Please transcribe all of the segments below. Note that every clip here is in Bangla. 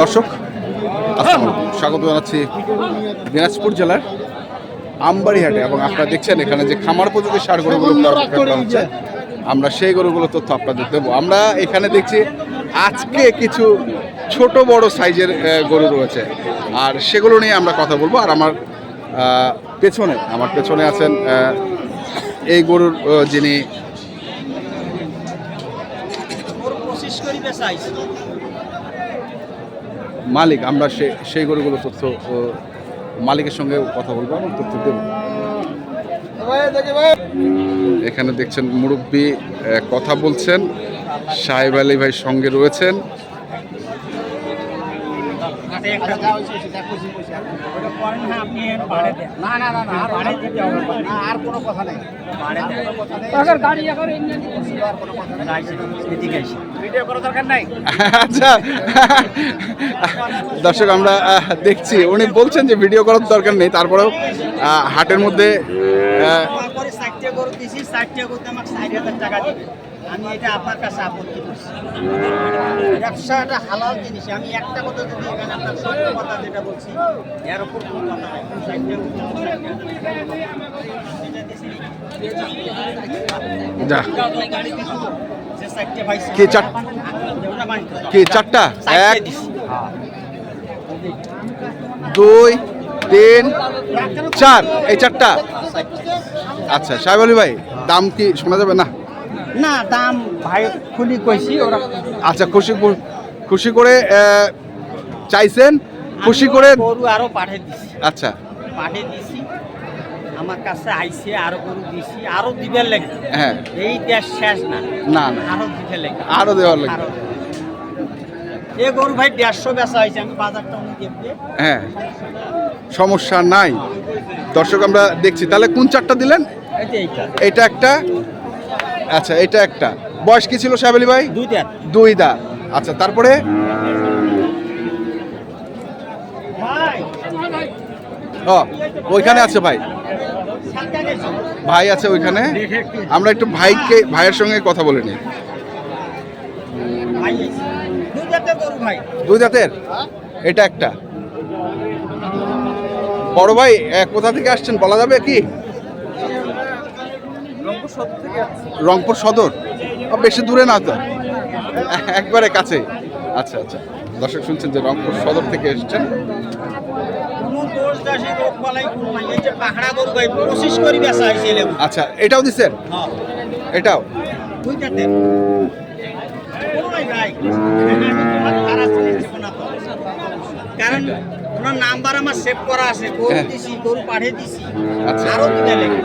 দর্শক স্বাগত জানাচ্ছি দিনাজপুর জেলার আমবাড়িহাটে এবং আপনারা দেখছেন এখানে যে খামার উপযোগী সার গরুগুলো হচ্ছে। আমরা সেই গরুগুলো তথ্য আপনাদের দেবো। আমরা এখানে দেখছি আজকে কিছু ছোট বড় সাইজের গরু রয়েছে। আর সেগুলো নিয়ে আমরা কথা বলব। আর আমার পেছনে আমার পেছনে আছেন এই গরুর যিনি মালিক, আমরা সে, সেই গরুগুলো তথ্য মালিকের সঙ্গে কথা বলব এবং তথ্য দেব। এখানে দেখছেন মুরব্বী কথা বলছেন, সাহেব আলী ভাই সঙ্গে রয়েছেন। না না না না আর ভাড়ে দিতে হবে। না আর কোনো কথা নেই। ভাড়ে দেয় যাইছে, এদিকে আইছে। ভিডিও করার দরকার নাই? আচ্ছা। দর্শক আমরা দেখছি। উনি বলছেন যে ভিডিও করার দরকার নেই তারপরেও হাটের মধ্যে করে ষাটটা গরু দিছি ষাটটা গরুতে আমাকে ষাট হাজার টাকা দিবে। আমি এটা আপনার কাছে আপত্তি করছি। ব্যবসাটা হালাল জিনিস, আমি একটা কথা যদি এখানে আপনার সত্য কথা যেটা বলছি, এর উপর কোনো কথা নাই। দুই, তিন, চার। এই চারটা। আচ্ছা সাহেব ভাই, দাম কি শোনা যাবে? না। না দাম ভাই খুলি কইছি ওরা আচ্ছা খুশি খুশি করে চাইছেন খুশি করে গরু আরও পাঠিয়ে দিছি। আচ্ছা। পাঠিয়ে দিছি। আমার কাছে আইছে আরও গরু দিছি আরও দিবার লাগবে হ্যাঁ। এই দেশ শেষ না। না না। আরও দিতে লাগবে আরও দেওয়ার লাগবে এ গরু ভাই দেড়শো বেচা হয়েছে আমি বাজারটা উনি দেখবে হ্যাঁ। সমস্যা নাই। দর্শক আমরা দেখছি। তাহলে কোন চারটা দিলেন? এটা একটা। আচ্ছা এটা একটা। বয়স কি ছিল আলী ভাই? দুই দা আচ্ছা তারপরে? ও ওইখানে আছে ভাই। ভাই আছে ওইখানে। আমরা একটু ভাইকে ভাইয়ের সঙ্গে কথা বলে নিই। দুই দাঁতের এটা একটা। বড় ভাই কোথা থেকে আসছেন বলা যাবে কি? রংপুর সদর? বেশি দূরে না তো। একবারে কাছে। আচ্ছা আচ্ছা। দর্শক শুনছেন যে রংপুর সদর থেকে এসেছেন। আচ্ছা এটাও দিচ্ছেন হ্যাঁ। এটাও। কারণ ওনার নাম্বার আমার সেভ করা আছে। গরু হ্যাঁ। দিছি গরু পাঠিয়ে দিছি। আচ্ছা। আরও দিতে লেগে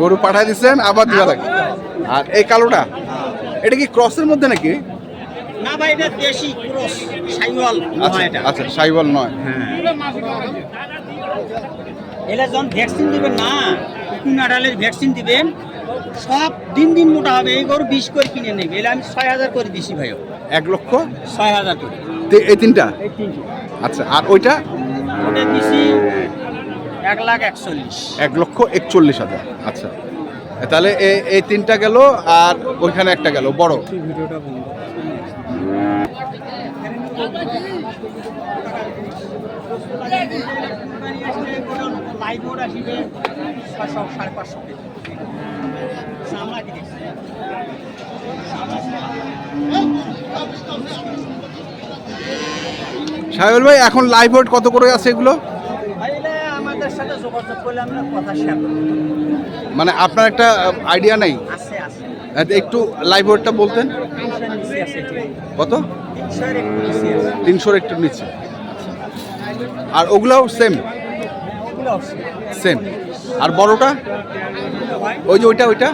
গরু পাঠায় দিচ্ছেন আবার দেওয়া লাগে। আর এই কালোটা এটা কি ক্রসের মধ্যে নাকি? না ভাই এটা দেশি ক্রস সাইওয়াল আচ্ছা এটা। আচ্ছা নয়। এলা যখন ভ্যাকসিন দিবেন না কুকুন আড়ালের ভ্যাকসিন দিবেন সব দিন দিন মোটা হবে। এই গরু বিশ করে কিনে নেবে এলে আমি ছয় হাজার করে দিছি ভাই এক লক্ষ? ছয় হাজার করে। এই তিনটা? আচ্ছা আর ওইটা? ওটা দিছি এক লাখ একচল্লিশ। এক লক্ষ একচল্লিশ হাজার। আচ্ছা। তাহলে এই তিনটা গেল আর ওইখানে একটা গেল, বড়। ভিডিওটা বন্ধ সাহেব ভাই, এখন লাইভ ওয়েট কত করে আছে এগুলো? সাথে যোগাযোগ করলে আমরা কথা শেয়ার মানে আপনার একটা আইডিয়া নেই? আছে আছে। একটু লাইভ ওয়েটটা বলতেন। কত? তিনশোর একটু নিচে আর ওগুলোও সেম সেম আর বড়টা? ওই যে ওইটা ওইটা?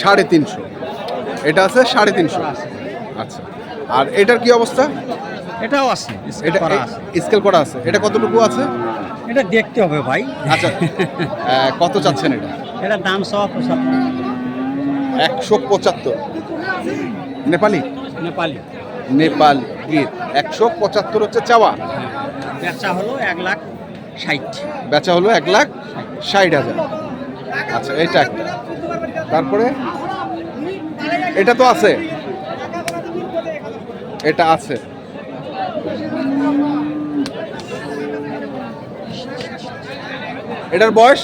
সাড়ে তিনশো। এটা আছে সাড়ে তিনশো। আচ্ছা। আর এটার কি অবস্থা? এটাও আছে এটা স্কেল করা আছে। এটা কতটুকু আছে? এটা দেখতে হবে ভাই। আচ্ছা। কত চাচ্ছেন এটা? এটা দাম সব একশো পঁচাত্তর। নেপালি? নেপালি। নেপাল। গির একশো পঁচাত্তর হচ্ছে চাওয়া? বেচা হলো এক লাখ ষাট। বেচা হলো এক লাখ ষাট হাজার। আচ্ছা এটা একটা। তারপরে? এটা তো আছে। এটা আছে। এটার বয়স?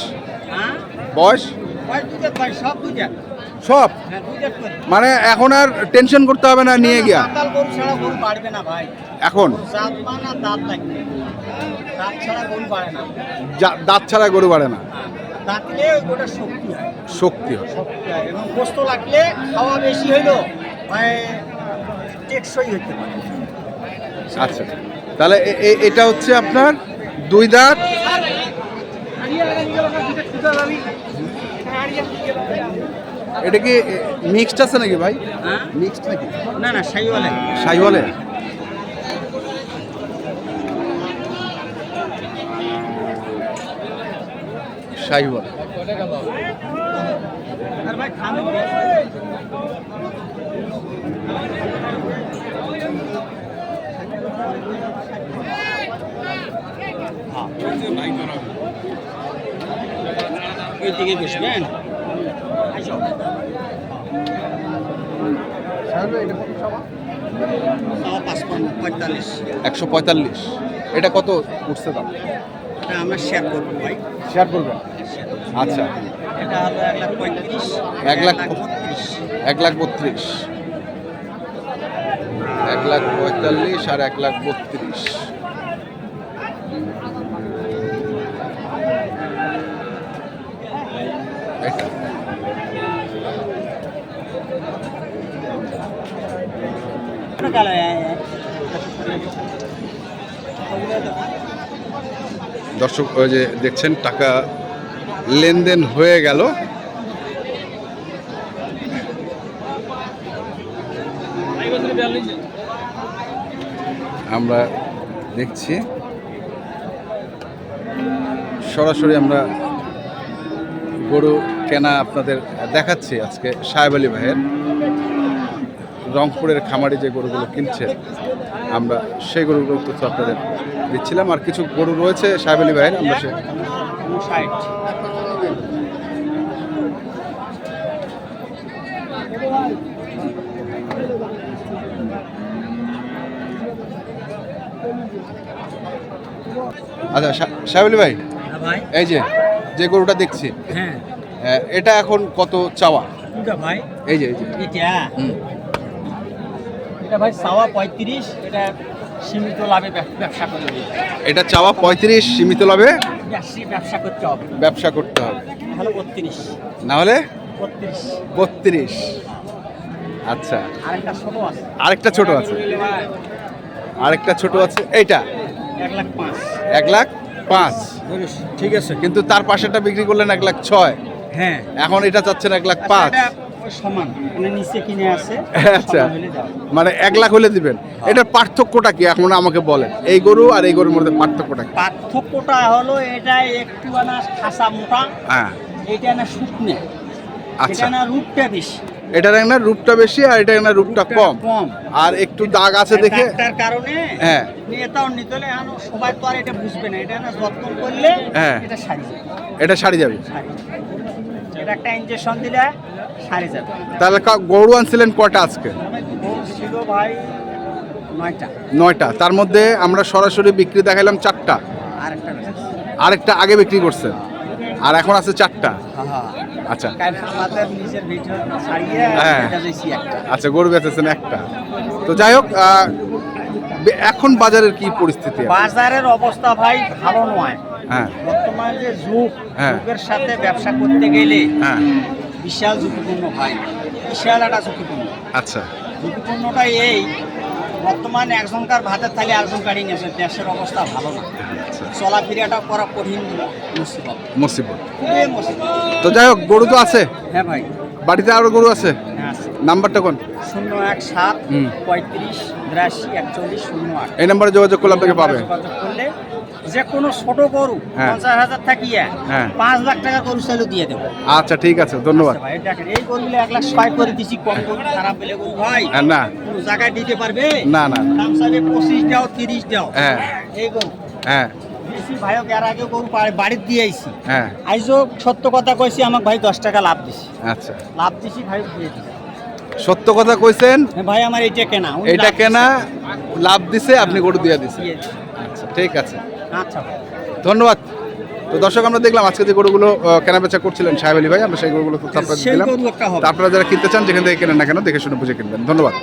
হ্যাঁ? বয়স? সব হ্যাঁ মানে এখন আর টেনশন করতে হবে না নিয়ে গিয়া? এখন? দাঁত ছাড়া গরু বাড়ে না। শক্তি হয়। শক্তি এবং গোস্ত লাগলে খাওয়া বেশি হইল টেকসই হতে পারে। আচ্ছা। তাহলে এটা হচ্ছে আপনার দুই দাঁত। এটা কি মিক্সড আছে নাকি ভাই? হ্যাঁ? মিক্সড নাকি? না না সাইওয়ালে। সাইওয়ালে? সাইওয়াল। আর ভাই খানো এই দিকে বসবেন একশো পঁয়তাল্লিশ। এটা কত উঠছে দাম? আমরা শেয়ার করব ভাই। শেয়ার করবেন আচ্ছা। এটা হলো এক লাখ পঁয়ত্রিশ এক লাখ এক লাখ বত্রিশ। এক লাখ পঁয়তাল্লিশ আর এক লাখ বত্রিশ। এটা। দর্শক যে দেখছেন, টাকা লেনদেন হয়ে গেল। আমরা দেখছি। সরাসরি আমরা গরু কেনা আপনাদের দেখাচ্ছি আজকে সাহেব আলী ভাইয়ের। রংপুরের খামারি যে গরুগুলো কিনছে, আমরা সেই গরুগুলো তথ্য আপনাদের দিচ্ছিলাম। আর কিছু গরু রয়েছে সাহেব আলী ভাইয়ের, আমরা সে আচ্ছা সা- সাহেব ভাই হ্যাঁ ভাই। এই যে যে গরুটা দেখছি হ্যাঁ। আহ, এটা এখন কত চাওয়া? ভাই। এই যে এই যে। এটা? হুম। এটা ভাই সাওয়া পঁয়ত্রিশ এটা সীমিত লাভে ব্যবসা করে এটা চাওয়া পঁয়ত্রিশ সীমিত লাভে ব্যবসা করতে হবে। ব্যবসা করতে হবে। তাহলে বত্রিশ। না হলে? বত্রিশ। বত্রিশ। আচ্ছা। আরেকটা ছোট আছে। আরেকটা ছোট আছে। আরেকটা ছোট আছে। এইটা? এক লাখ পাঁচ। ঠিক আছে কিন্তু তার পাশেটা বিক্রি করলেন এক লাখ ছয়। হ্যাঁ। এখন এটা চাচ্ছেন এক লাখ পাঁচ। সমান মানে নিচে কিনে আছে আচ্ছা। মানে এক লাখ হলে দিবেন। এটার পার্থক্যটা কি? এখন আমাকে বলেন। এই গরু আর এই গরুর মধ্যে পার্থক্যটা কি? পার্থক্যটা হলো এটা একটু খাসা মোটা। হ্যাঁ। এটা না শুকনে। আচ্ছা। এটা না রূপটা বেশি। এটার না রূপটা বেশি আর এটা না রূপটা কম। আর একটু দাগ আছে দেখে তার কারণে হ্যাঁ। এটাও নিতে হলে এখন সবাই তো আর এটা বুঝবে না। এটা না যত্ন করলে হ্যাঁ। এটা সারি যাবে। এটা সারি যাবে। এটা একটা ইনজেকশন দিলে সারি যাবে। তাহলে কা- গরু আনছিলেন কটা আজকে? ছিল ভাই নয়টা। নয়টা। তার মধ্যে আমরা সরাসরি বিক্রি দেখাইলাম চারটা। আর একটা বেশি আরেকটা আগে বিক্রি করছেন। আর এখন আছে চারটা। হ্যাঁ। আচ্ছা। আমাদের নিজের ভিডিও ছাড়িয়ে হ্যাঁ। আচ্ছা গরু বেচেছেন একটা। তো যাই হোক এখন বাজারের কি পরিস্থিতি? বাজারের অবস্থা ভাই ভালো নয়। হ্যাঁ। বর্তমান যে যুগ হ্যাঁ। যুগের সাথে ব্যবসা করতে গেলে হ্যাঁ। বিশাল ঝুঁকিপূর্ণ ভাই। বিশাল একটা ঝুঁকিপূর্ণ। আচ্ছা। ঝুঁকিপূর্ণটা এই বর্তমানে একজনকার ভাতের থালি একজন কারি নিয়েছে দেশের অবস্থা ভালো না। আচ্ছা। চলাফেরাটা করা কঠিন মুসিবত। মুসিবত। খুবই মুসিবত। তো যাই হোক গরু তো আছে? হ্যাঁ ভাই। বাড়িতে আরও গরু আছে? হ্যাঁ নাম্বারটা কোন? শূন্য এক সাত পঁয়ত্রিশ বিরাশি একচল্লিশ শূন্য আট। এই নাম্বারে যোগাযোগ করলে আপনাকে পাবে। যে কোনো ছোট গরু হ্যাঁ। পঞ্চাশ হাজার থাকিয়ে হ্যাঁ। পাঁচ লাখ টাকা গরু চাইলে দিয়ে দেবো। আচ্ছা ঠিক আছে ধন্যবাদ। এই গরুগুলো এক লাখ ছয় করে দিছি কম গরু খারাপ বলে গরু ভাই না। কোনো জায়গায় দিতে পারবে? না না। দাম চাইবে পঁচিশ দাও তিরিশ দাও। হ্যাঁ। এই গরু। হ্যাঁ। এর আগে গরু দিয়ে আইছি। হ্যাঁ। আইজও সত্য কথা কইছি আমাকে ভাই দশ টাকা লাভ দিছি। আচ্ছা। লাভ দিছি ভাই দিয়ে দিছি। সত্য কথা কইছেন? হ্যাঁ, ভাই আমার এইটা কেনা। এটা কেনা লাভ দিছে আপনি গরু দিয়ে দিছে। আচ্ছা ঠিক আছে। আচ্ছা ধন্যবাদ। তো দর্শক আমরা দেখলাম আজকে যে গরুগুলো কেনাবেচা করছিলেন সাহেব আলী ভাই আমরা সেই গরুগুলো তথ্য আপনাদের দিলাম। আপনারা যারা কিনতে চান যেখান থেকে কেনেন না কেন দেখে শুনে বুঝে কিনবেন। ধন্যবাদ।